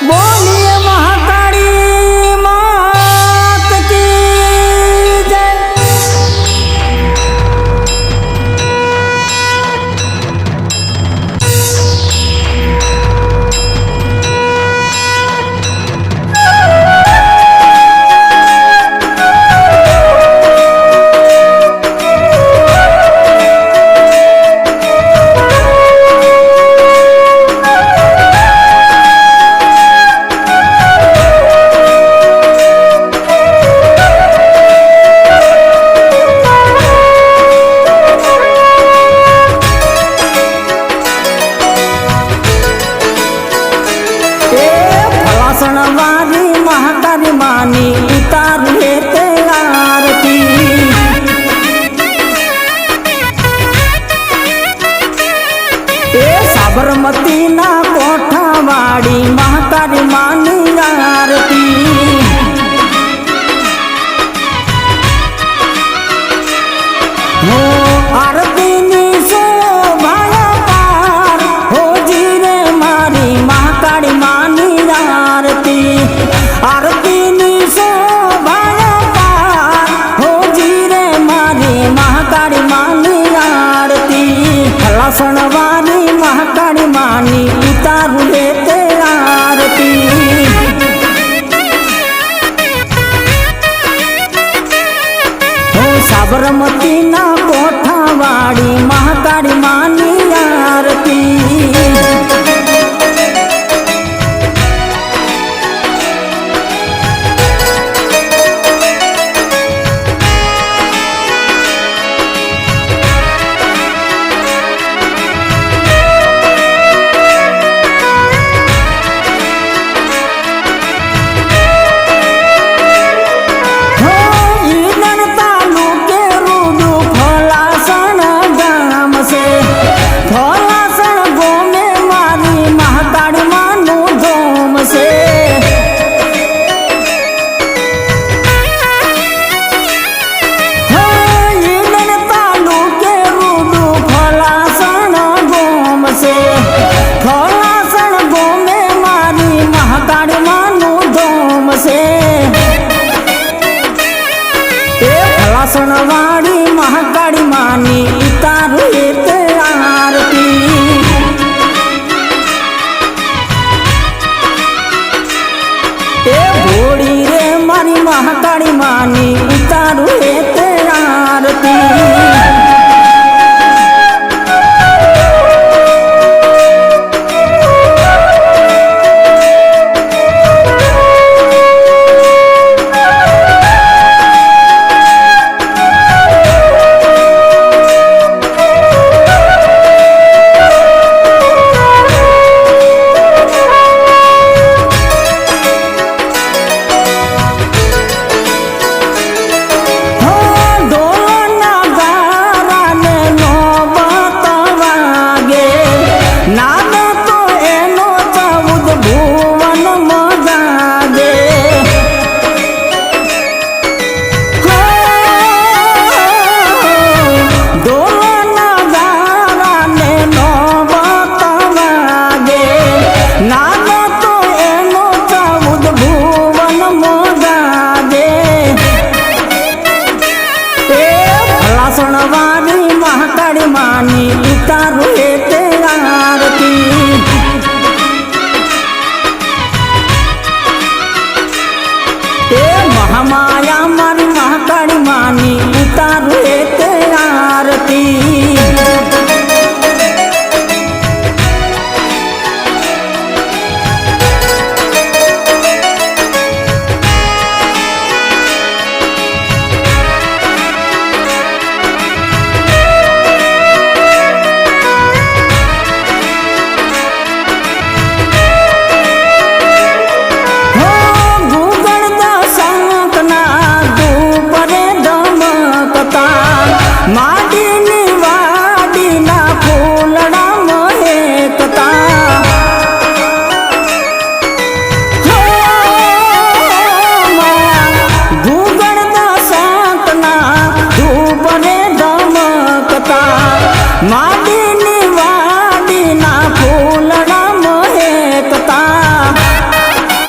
બોલીએ મહાકાળી ફલાસણ વારી મહાકાળી માની ઉતારું લે તે આરતી એ સાબરમતીના કોઠાવાડી વાળી માની હલાસણ વાળી મહાકાળી માની ઉતારું લે તે આરતી. સાબરમતીના કોઠાવાળી મહાકાળી માની આરતી. ફલાસણ ગોમે મારી મહાકાળી માનું ધોમ છે. વાળી ઈડર તાલુકે મહાકાળી માની તારું એ તે સ્વામી તારું હે